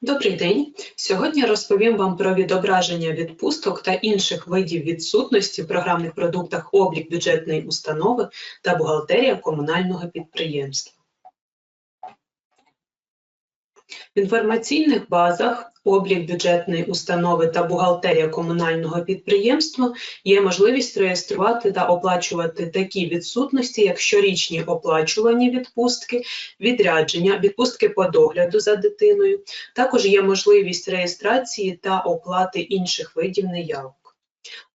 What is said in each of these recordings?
Добрий день. Сьогодні розповім вам про відображення відпусток та інших видів відсутності в програмних продуктах облік бюджетної установи та бухгалтерія комунального підприємства. В інформаційних базах облік бюджетної установи та бухгалтерія комунального підприємства є можливість реєструвати та оплачувати такі відсутності, як щорічні оплачувані відпустки, відрядження, відпустки по догляду за дитиною. Також є можливість реєстрації та оплати інших видів неявок.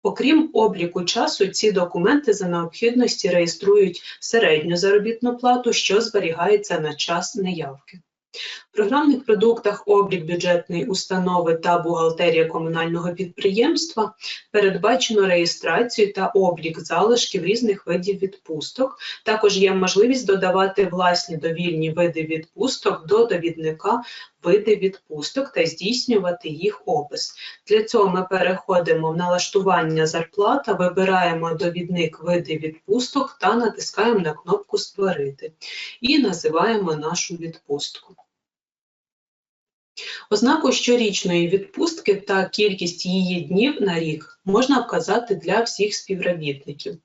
Окрім обліку часу, ці документи за необхідності реєструють середню заробітну плату, що зберігається на час неявки. В програмних продуктах облік бюджетної установи та бухгалтерія комунального підприємства передбачено реєстрацію та облік залишків різних видів відпусток. Також є можливість додавати власні довільні види відпусток до довідника види відпусток та здійснювати їх опис. Для цього ми переходимо в налаштування зарплата, вибираємо довідник види відпусток та натискаємо на кнопку Створити і називаємо нашу відпустку. Ознаку щорічної відпустки та кількість її днів на рік можна вказати для всіх співробітників.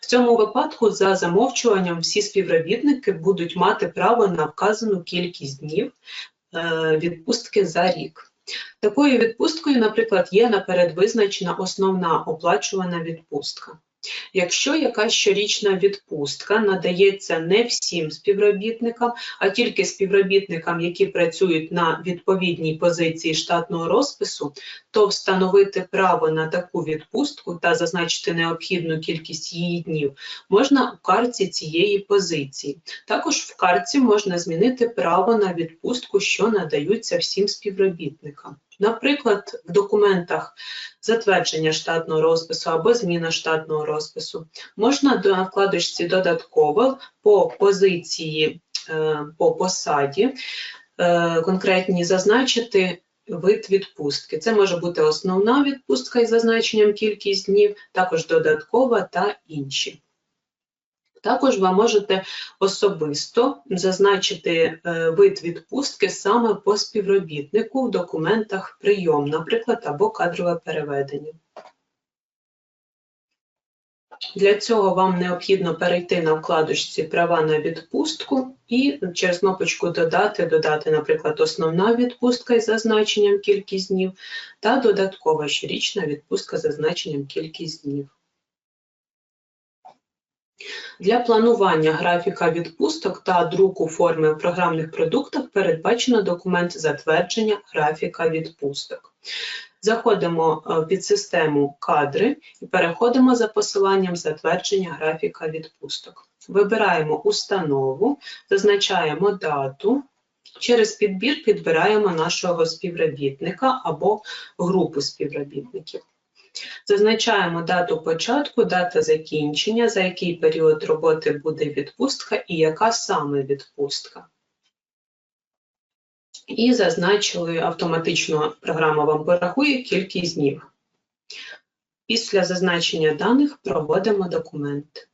В цьому випадку, за замовчуванням, всі співробітники будуть мати право на вказану кількість днів е, відпустки за рік. Такою відпусткою, наприклад, є наперед визначена основна оплачувана відпустка. Якщо якась щорічна відпустка надається не всім співробітникам, а тільки співробітникам, які працюють на відповідній позиції штатного розпису, то встановити право на таку відпустку та зазначити необхідну кількість її днів можна у карті цієї позиції. Також в карті можна змінити право на відпустку, що надаються всім співробітникам. Наприклад, в документах затвердження штатного розпису або зміна штатного розпису можна до вкладочці додатково по позиції, е, по посаді е, конкретні зазначити вид відпустки. Це може бути основна відпустка із зазначенням кількість днів, також додаткова та інші. Також ви можете особисто зазначити е, вид відпустки саме по співробітнику в документах прийом, наприклад, або кадрове переведення. Для цього вам необхідно перейти на вкладочці Права на відпустку і через кнопочку Додати, додати, наприклад, основна відпустка із зазначенням кількість днів та додаткова щорічна відпустка з зазначенням кількість днів. Для планування графіка відпусток та друку форми в програмних продуктах передбачено документ затвердження графіка відпусток. Заходимо е, в підсистему кадри і переходимо за посиланням затвердження графіка відпусток. Вибираємо установу, зазначаємо дату. Через підбір підбираємо нашого співробітника або групу співробітників. Зазначаємо дату початку, дата закінчення, за який період роботи буде відпустка і яка саме відпустка. І зазначили автоматично програма вам порахує кількість днів. Після зазначення даних проводимо документ.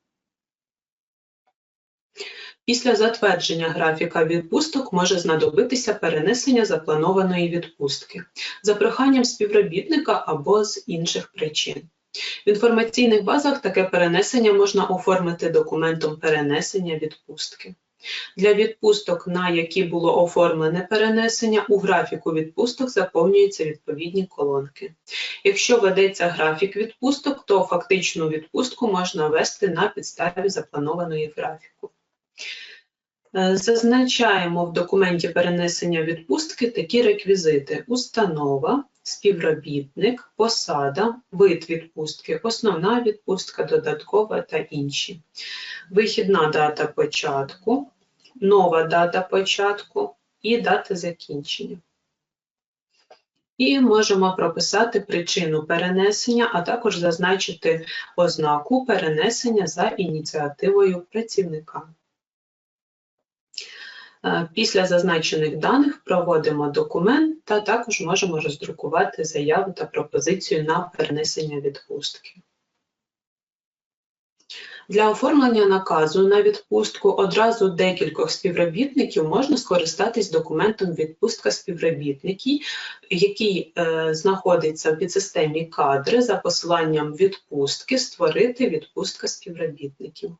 Після затвердження графіка відпусток може знадобитися перенесення запланованої відпустки за проханням співробітника або з інших причин. В інформаційних базах таке перенесення можна оформити документом перенесення відпустки. Для відпусток, на які було оформлене перенесення, у графіку відпусток заповнюються відповідні колонки. Якщо ведеться графік відпусток, то фактичну відпустку можна ввести на підставі запланованої графіку. Е, зазначаємо в документі перенесення відпустки такі реквізити: установа, співробітник, посада, вид відпустки, основна відпустка, додаткова та інші. Вихідна дата початку, нова дата початку і дата закінчення. І можемо прописати причину перенесення, а також зазначити ознаку перенесення за ініціативою працівника. Е, після зазначених даних проводимо документ та також можемо роздрукувати заяву та пропозицію на перенесення відпустки. Для оформлення наказу на відпустку одразу декількох співробітників можна скористатись документом відпустка співробітників, який е, знаходиться в підсистемі кадри за посиланням відпустки створити відпустка співробітників.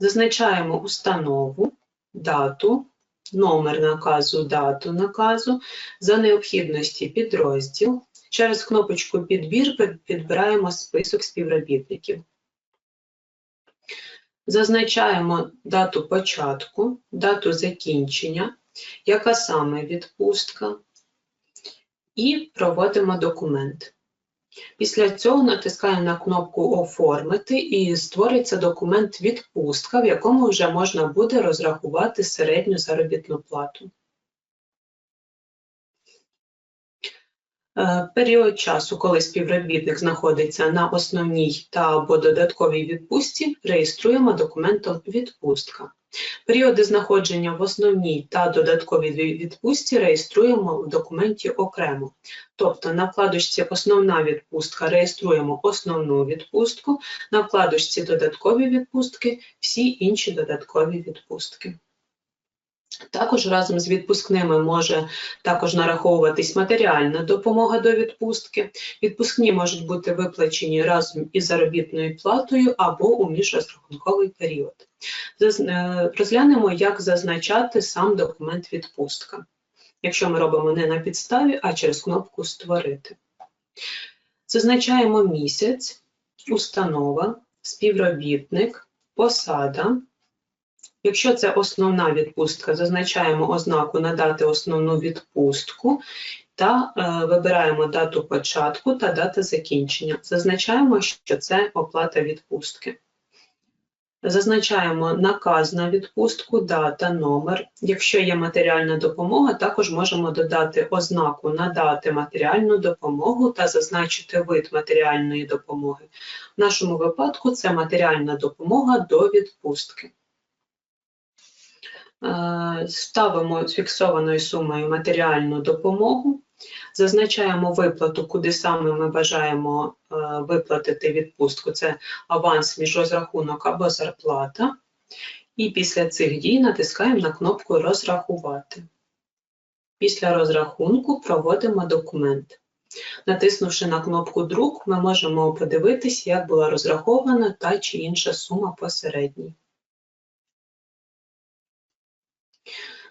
Зазначаємо установу, дату, номер наказу, дату наказу, за необхідності підрозділ. Через кнопочку Підбір підбираємо список співробітників. Зазначаємо дату початку, дату закінчення, яка саме відпустка, і проводимо документ. Після цього натискаємо на кнопку Оформити і створиться документ відпустка, в якому вже можна буде розрахувати середню заробітну плату. Період часу, коли співробітник знаходиться на основній та або додатковій відпустці, реєструємо документом відпустка. Періоди знаходження в основній та додатковій відпустці реєструємо в документі окремо. Тобто на вкладочці Основна відпустка реєструємо основну відпустку, на вкладочці Додаткові відпустки всі інші додаткові відпустки. Також разом з відпускними може також нараховуватись матеріальна допомога до відпустки. Відпускні можуть бути виплачені разом із заробітною платою або у міжрозрахунковий період. Е, Розглянемо, як зазначати сам документ відпустка, якщо ми робимо не на підставі, а через кнопку Створити. Зазначаємо місяць, установа, співробітник, посада. Якщо це основна відпустка, зазначаємо ознаку надати основну відпустку та е, вибираємо дату початку та дату закінчення. Зазначаємо, що це оплата відпустки. Зазначаємо наказ на відпустку, дата, номер. Якщо є матеріальна допомога, також можемо додати ознаку надати матеріальну допомогу та зазначити вид матеріальної допомоги. В нашому випадку це матеріальна допомога до відпустки. Е, Ставимо з фіксованою сумою матеріальну допомогу, зазначаємо виплату, куди саме ми бажаємо е, виплатити відпустку. Це аванс, міжрозрахунок або зарплата. І після цих дій натискаємо на кнопку Розрахувати. Після розрахунку проводимо документ. Натиснувши на кнопку Друк, ми можемо подивитись, як була розрахована та чи інша сума посередній.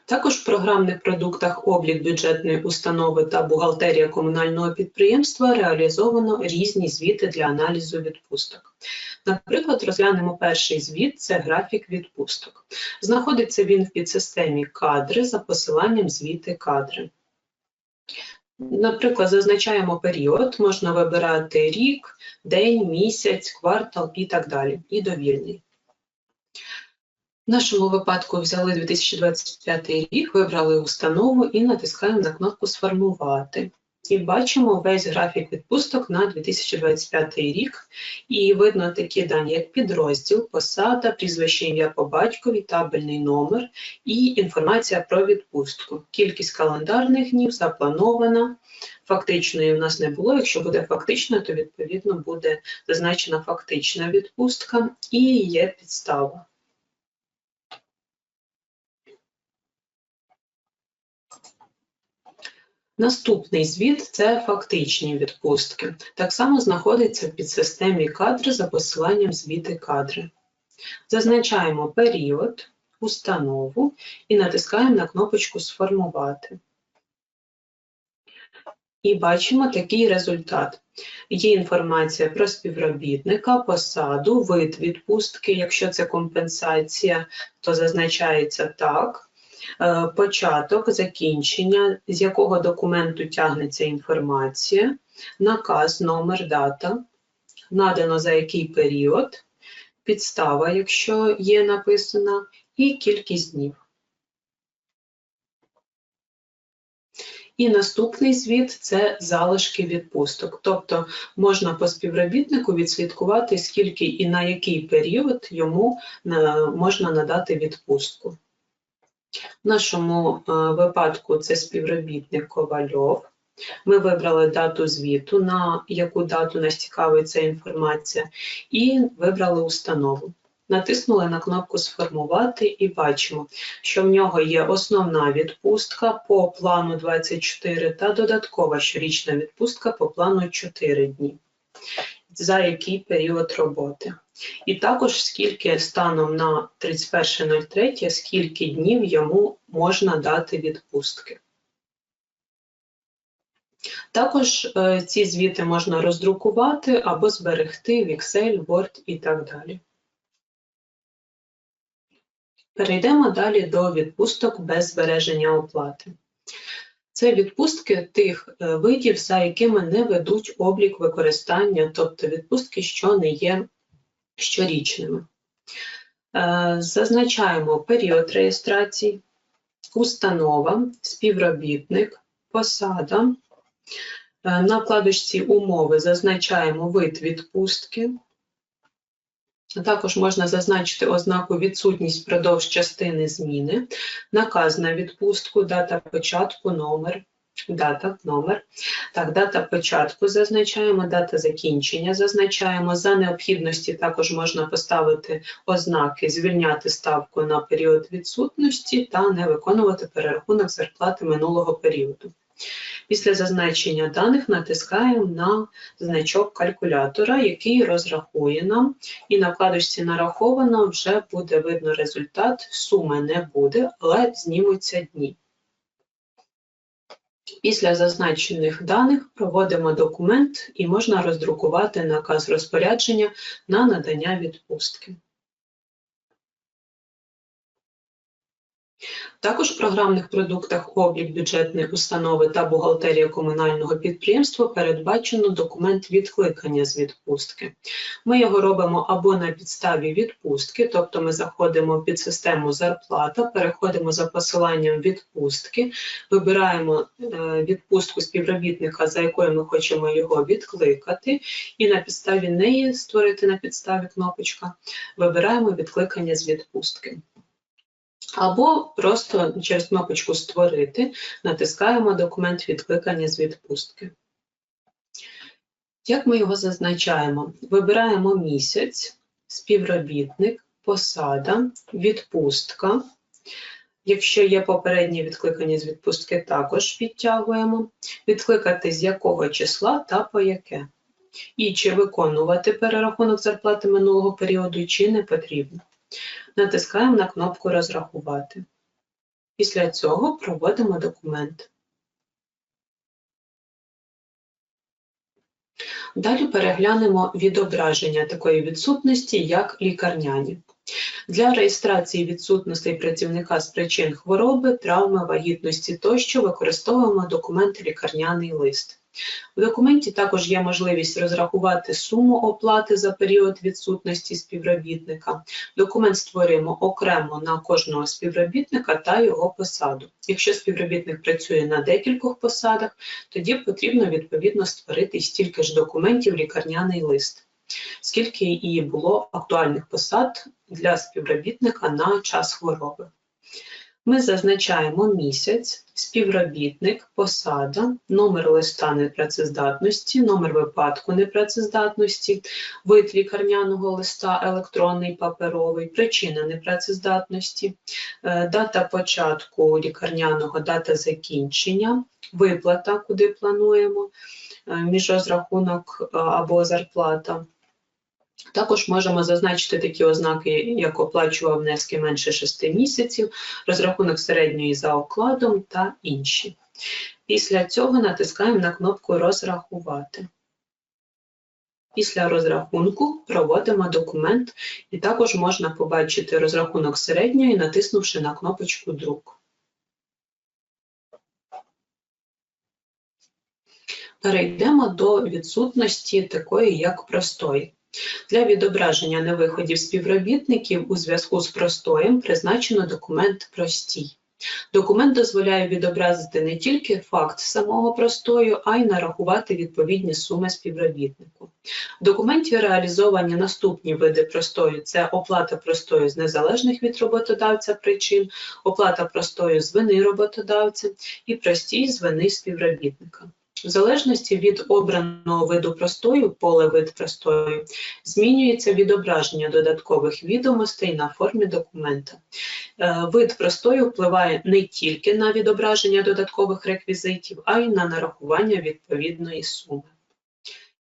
Також в програмних продуктах облік бюджетної установи та бухгалтерія комунального підприємства реалізовано різні звіти для аналізу відпусток. Наприклад, розглянемо перший звіт це графік відпусток. Знаходиться він в підсистемі кадри за посиланням звіти кадри. Наприклад, зазначаємо період, можна вибирати рік, день, місяць, квартал і так далі, і довільний. В нашому випадку взяли 2025 рік, вибрали установу і натискаємо на кнопку Сформувати. І бачимо весь графік відпусток на 2025 рік. І видно такі дані, як підрозділ, посада, прізвище ім'я по батькові, табельний номер і інформація про відпустку. Кількість календарних днів запланована. Фактичної в нас не було. Якщо буде фактична, то відповідно буде зазначена фактична відпустка і є підстава. Наступний звіт це фактичні відпустки. Так само знаходиться в підсистемі кадри за посиланням звіти кадри. Зазначаємо період, установу і натискаємо на кнопочку Сформувати. І бачимо такий результат. Є інформація про співробітника, посаду, вид відпустки. Якщо це компенсація, то зазначається так. Е, початок, закінчення, з якого документу тягнеться інформація, наказ, номер, дата, надано за який період, підстава, якщо є написана, і кількість днів. І наступний звіт це залишки відпусток. Тобто можна по співробітнику відслідкувати, скільки і на який період йому е, можна надати відпустку. В нашому е, випадку це співробітник Ковальов. Ми вибрали дату звіту, на яку дату нас цікавить ця інформація, і вибрали установу. Натиснули на кнопку Сформувати і бачимо, що в нього є основна відпустка по плану 24 та додаткова щорічна відпустка по плану 4 дні. За який період роботи. І також скільки станом на 31.03, скільки днів йому можна дати відпустки. Також е, ці звіти можна роздрукувати або зберегти в Excel, Word і так далі. Перейдемо далі до відпусток без збереження оплати. Це відпустки тих е, видів, за якими не ведуть облік використання, тобто відпустки, що не є щорічними. Е, зазначаємо період реєстрації, установа, співробітник, посада. Е, на вкладочці умови зазначаємо вид відпустки. Також можна зазначити ознаку відсутність впродовж частини зміни, наказ на відпустку, дата початку, номер, дата, номер. Так, дата початку зазначаємо, дата закінчення зазначаємо. За необхідності також можна поставити ознаки, звільняти ставку на період відсутності та не виконувати перерахунок зарплати минулого періоду. Після зазначення даних натискаємо на значок калькулятора, який розрахує нам, і на вкладочці нараховано вже буде видно результат, суми не буде, але знімуться дні. Після зазначених даних проводимо документ і можна роздрукувати наказ розпорядження на надання відпустки. Також в програмних продуктах облік бюджетної установи та бухгалтерія комунального підприємства передбачено документ відкликання з відпустки. Ми його робимо або на підставі відпустки, тобто ми заходимо під систему зарплата, переходимо за посиланням відпустки, вибираємо е, відпустку співробітника, за якою ми хочемо його відкликати, і на підставі неї створити на підставі кнопочка, вибираємо відкликання з відпустки. Або просто через кнопочку Створити натискаємо документ відкликання з відпустки. Як ми його зазначаємо? Вибираємо місяць, співробітник, посада, відпустка. Якщо є попереднє відкликання з відпустки, також підтягуємо. Відкликати з якого числа та по яке. І чи виконувати перерахунок зарплати минулого періоду, чи не потрібно. Натискаємо на кнопку Розрахувати. Після цього проводимо документ. Далі переглянемо відображення такої відсутності, як лікарняні. Для реєстрації відсутностей працівника з причин хвороби, травми, вагітності тощо використовуємо документ лікарняний лист. У документі також є можливість розрахувати суму оплати за період відсутності співробітника. Документ створюємо окремо на кожного співробітника та його посаду. Якщо співробітник працює на декількох посадах, тоді потрібно відповідно створити стільки ж документів лікарняний лист, скільки і було актуальних посад для співробітника на час хвороби. Ми зазначаємо місяць, співробітник, посада, номер листа непрацездатності, номер випадку непрацездатності, вид лікарняного листа, електронний паперовий, причина непрацездатності, е, дата початку лікарняного, дата закінчення, виплата, куди плануємо, е, міжрозрахунок е, або зарплата. Також можемо зазначити такі ознаки, як оплачував внески менше 6 місяців, розрахунок середньої за окладом та інші. Після цього натискаємо на кнопку Розрахувати. Після розрахунку проводимо документ, і також можна побачити розрахунок середньої, натиснувши на кнопочку Друк. Перейдемо до відсутності такої, як простої. Для відображення невиходів співробітників у зв'язку з простоєм призначено документ простій. Документ дозволяє відобразити не тільки факт самого простою, а й нарахувати відповідні суми співробітнику. В документі реалізовані наступні види простою: це оплата простою з незалежних від роботодавця причин, оплата простою з вини роботодавця і простій з вини співробітника. В залежності від обраного виду простою, поле вид простою, змінюється відображення додаткових відомостей на формі документа. Е, Вид простою впливає не тільки на відображення додаткових реквізитів, а й на нарахування відповідної суми.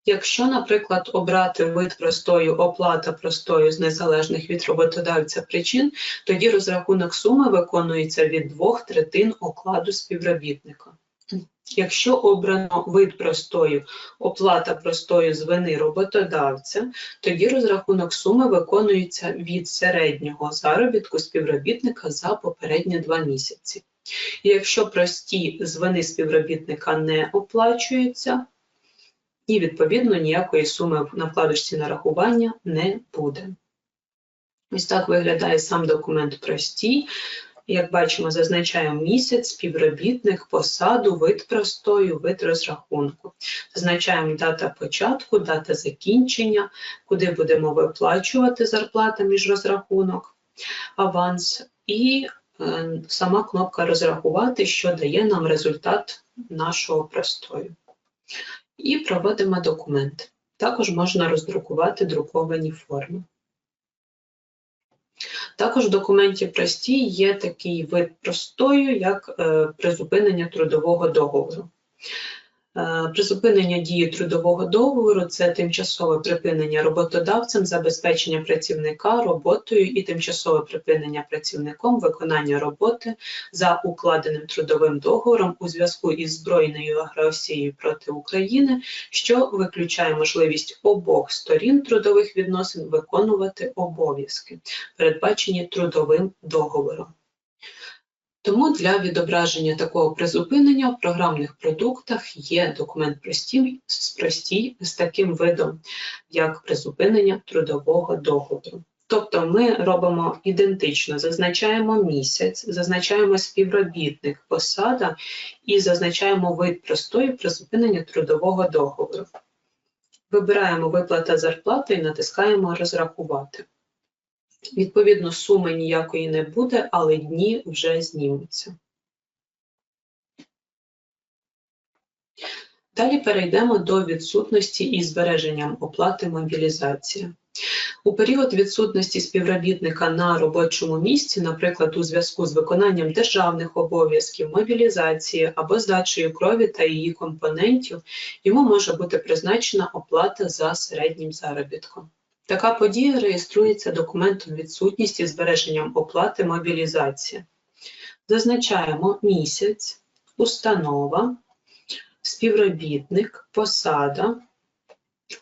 Якщо, наприклад, обрати вид простою, оплата простою з незалежних від роботодавця причин, тоді розрахунок суми виконується від двох третин окладу співробітника. Якщо обрано вид простою, оплата простою з вини роботодавця, тоді розрахунок суми виконується від середнього заробітку співробітника за попередні два місяці. Якщо прості з вини співробітника не оплачуються, і відповідно ніякої суми на вкладочці нарахування не буде. Ось так виглядає сам документ простій. Як бачимо, зазначаємо місяць, співробітник, посаду, вид простою, вид розрахунку. Зазначаємо дата початку, дата закінчення, куди будемо виплачувати зарплата між розрахунок, аванс і е, сама кнопка розрахувати, що дає нам результат нашого простою. І проводимо документ. Також можна роздрукувати друковані форми. Також в документі простій є такий вид простою, як е, призупинення трудового договору. Е, Призупинення дії трудового договору це тимчасове припинення роботодавцем, забезпечення працівника роботою і тимчасове припинення працівником виконання роботи за укладеним трудовим договором у зв'язку із збройною агресією проти України, що виключає можливість обох сторін трудових відносин виконувати обов'язки, передбачені трудовим договором. Тому для відображення такого призупинення в програмних продуктах є документ простій, простій з таким видом, як призупинення трудового договору. Тобто ми робимо ідентично, зазначаємо місяць, зазначаємо співробітник, посада і зазначаємо вид простої призупинення трудового договору. Вибираємо виплата зарплати і натискаємо розрахувати. Відповідно, суми ніякої не буде, але дні вже знімуться. Далі перейдемо до відсутності і збереженням оплати мобілізації. У період відсутності співробітника на робочому місці, наприклад, у зв'язку з виконанням державних обов'язків, мобілізації або здачею крові та її компонентів, йому може бути призначена оплата за середнім заробітком. Така подія реєструється документом відсутності збереженням оплати мобілізації. Зазначаємо місяць, установа, співробітник, посада.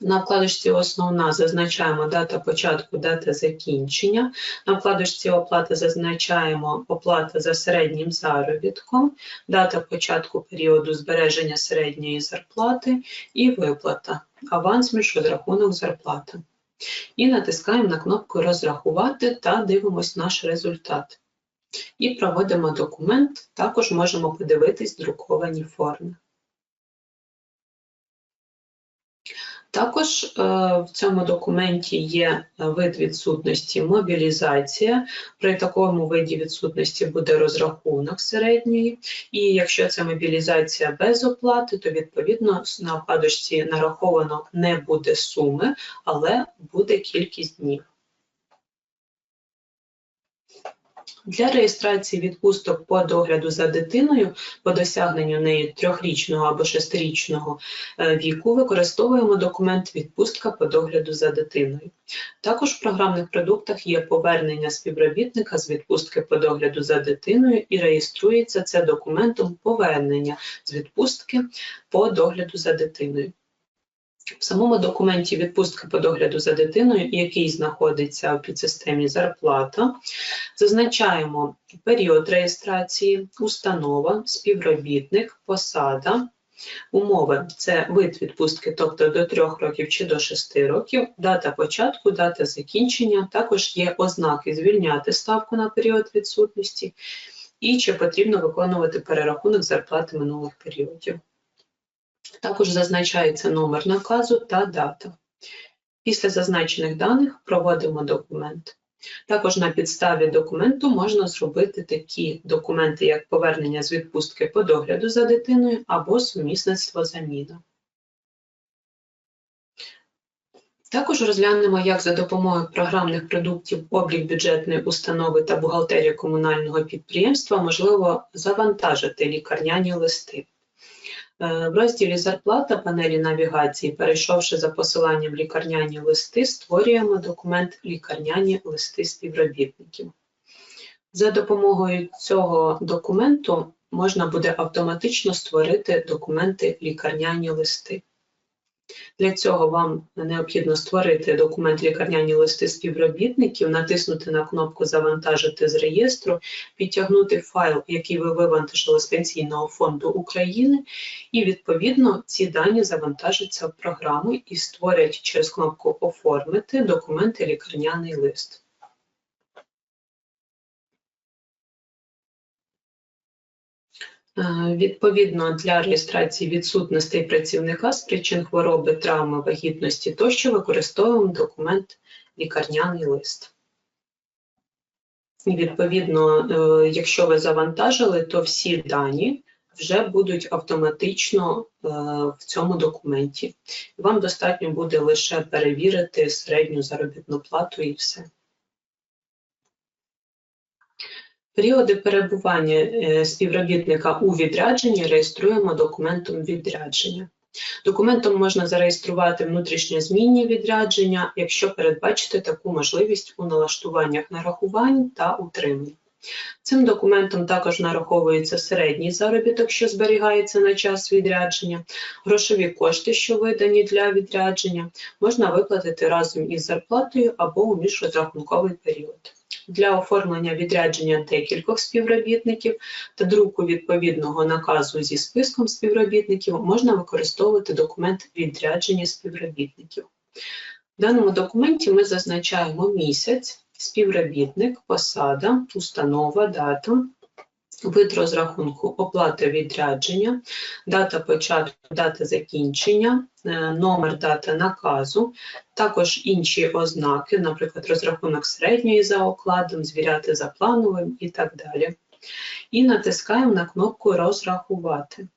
На вкладочці Основна зазначаємо дата початку, дата закінчення. На вкладочці Оплата зазначаємо оплата за середнім заробітком, дата початку періоду збереження середньої зарплати і виплата. Аванс між розрахунок зарплати. І натискаємо на кнопку Розрахувати та дивимось наш результат. І проводимо документ, також можемо подивитись друковані форми. Також е, в цьому документі є вид відсутності мобілізація. При такому виді відсутності буде розрахунок середньої, і якщо це мобілізація без оплати, то відповідно на вкладочці нараховано не буде суми, але буде кількість днів. Для реєстрації відпусток по догляду за дитиною по досягненню неї трьохрічного або шестирічного е, віку використовуємо документ відпустка по догляду за дитиною. Також в програмних продуктах є повернення співробітника з відпустки по догляду за дитиною і реєструється це документом повернення з відпустки по догляду за дитиною. В самому документі відпустка по догляду за дитиною, який знаходиться в підсистемі зарплата, зазначаємо період реєстрації, установа, співробітник, посада, умови це вид відпустки, тобто до 3 років чи до 6 років, дата початку, дата закінчення, також є ознаки звільняти ставку на період відсутності і чи потрібно виконувати перерахунок зарплати минулих періодів. Також зазначається номер наказу та дата. Після зазначених даних проводимо документ. Також на підставі документу можна зробити такі документи, як повернення з відпустки по догляду за дитиною або сумісництво заміна. Також розглянемо, як за допомогою програмних продуктів облік бюджетної установи та бухгалтерія комунального підприємства можливо завантажити лікарняні листи. Е, В розділі Зарплата панелі навігації, перейшовши за посиланням лікарняні листи, створюємо документ Лікарняні листи співробітників. За допомогою цього документу можна буде автоматично створити документи Лікарняні листи. Для цього вам необхідно створити документ лікарняні листи співробітників, натиснути на кнопку Завантажити з реєстру, підтягнути файл, який ви вивантажили з Пенсійного фонду України, і відповідно ці дані завантажаться в програму і створять через кнопку Оформити документи лікарняний лист. Відповідно, для реєстрації відсутностей працівника з причин хвороби, травми, вагітності тощо використовуємо документ лікарняний лист. І відповідно, е, якщо ви завантажили, то всі дані вже будуть автоматично е, в цьому документі. Вам достатньо буде лише перевірити середню заробітну плату і все. Періоди перебування е, співробітника у відрядженні реєструємо документом відрядження. Документом можна зареєструвати внутрішньозмінні відрядження, якщо передбачити таку можливість у налаштуваннях нарахувань та утримань. Цим документом також нараховується середній заробіток, що зберігається на час відрядження, грошові кошти, що видані для відрядження, можна виплатити разом із зарплатою або у міжрозрахунковий період. Для оформлення відрядження декількох співробітників та друку відповідного наказу зі списком співробітників можна використовувати документ відрядження співробітників. В даному документі ми зазначаємо місяць, співробітник, посада, установа, дата, вид розрахунку оплата відрядження, дата початку, дата закінчення, е, номер дата наказу, також інші ознаки, наприклад, розрахунок середньої за окладом, звіряти за плановим і так далі. І натискаємо на кнопку Розрахувати.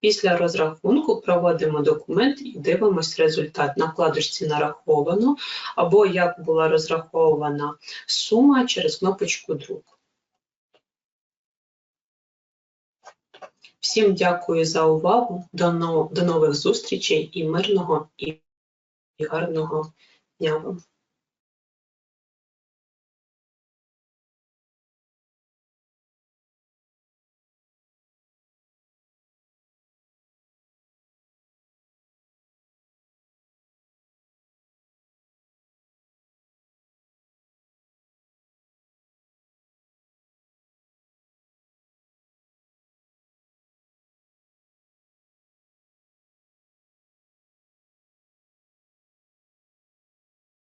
Після розрахунку проводимо документ і дивимось результат. На вкладочці нараховано або як була розрахована сума через кнопочку Друк. Всім дякую за увагу. До, но- до нових зустрічей і мирного і гарного дня вам.